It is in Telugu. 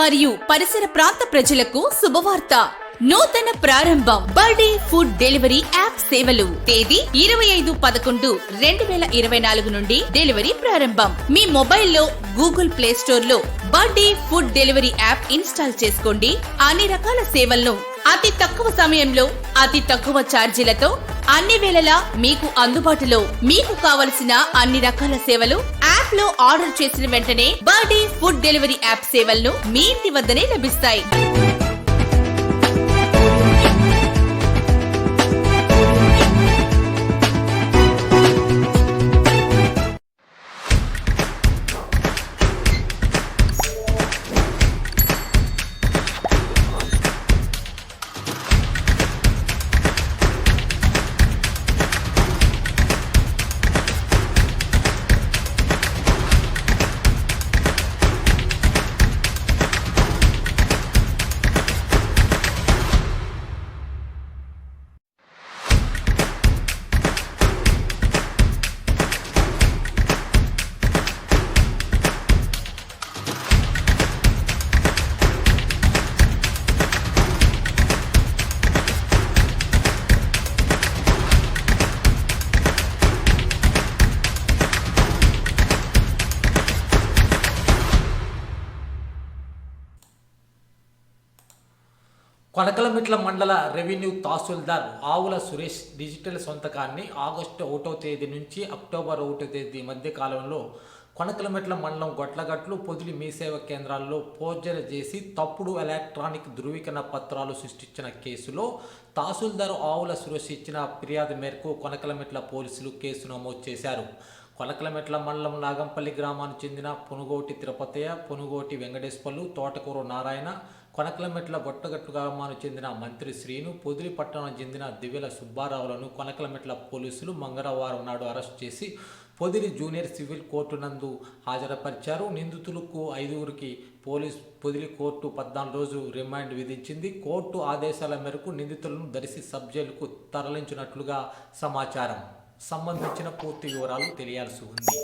మరియు పరిసర ప్రాంత ప్రజలకు శుభవార్త. నూతన ప్రారంభం. బర్డే ఫుడ్ డెలివరీ యాప్ సేవలు. తేదీ ఇరవై ఐదు పదకొండు రెండు వేల ఇరవై నాలుగు నుండి డెలివరీ ప్రారంభం. మీ మొబైల్లో గూగుల్ ప్లే స్టోర్లో బర్డే ఫుడ్ డెలివరీ యాప్ ఇన్స్టాల్ చేసుకోండి. అన్ని రకాల సేవలను అతి తక్కువ సమయంలో అతి తక్కువ ఛార్జీలతో అన్ని వేళలా మీకు అందుబాటులో మీకు కావలసిన అన్ని రకాల సేవలు యాప్లో ఆర్డర్ చేసిన వెంటనే బర్త్డే ఫుడ్ డెలివరీ యాప్ సేవలను మీ ఇంటి వద్దనే లభిస్తాయి. కొనకలమిట్ల మండల రెవెన్యూ తహసీల్దార్ ఆవుల సురేష్ డిజిటల్ సొంతకాన్ని ఆగస్టు ఒకటో తేదీ నుంచి అక్టోబర్ ఒకటో తేదీ మధ్య కాలంలో కొనకలమిట్ల మండలం గొట్లగట్లు పొదిలి మీ సేవ కేంద్రాల్లో పోర్జరీ చేసి తప్పుడు ఎలక్ట్రానిక్ ధృవీకరణ పత్రాలు సృష్టించిన కేసులో తహసీల్దార్ ఆవుల సురేష్ ఇచ్చిన ఫిర్యాదు మేరకు కొనకలమిట్ల పోలీసులు కేసు నమోదు చేశారు. కొనకలమెట్ల మండలం నాగంపల్లి గ్రామానికి చెందిన పునుగోటి తిరుపతయ్య పునుగోటి వెంకటేశ్వర్లు తోటకూరు నారాయణ కొనకలమెట్ల బొట్టగట్టు గ్రామానికి చెందిన మంత్రి శ్రీను పొదిలి పట్టణం చెందిన దివ్యల సుబ్బారావులను కొనకలమెట్ల పోలీసులు మంగళవారం నాడు అరెస్ట్ చేసి పొదిలి జూనియర్ సివిల్ కోర్టు నందు హాజరుపరిచారు. నిందితులకు ఐదుగురికి పోలీస్ పొదిలి కోర్టు పద్నాలుగు రోజు రిమాండ్ విధించింది. కోర్టు ఆదేశాల మేరకు నిందితులను దర్శి సబ్ జైలుకు తరలించినట్లుగా సమాచారం. సంబంధించిన పూర్తి వివరాలు తెలియాల్సి ఉంది.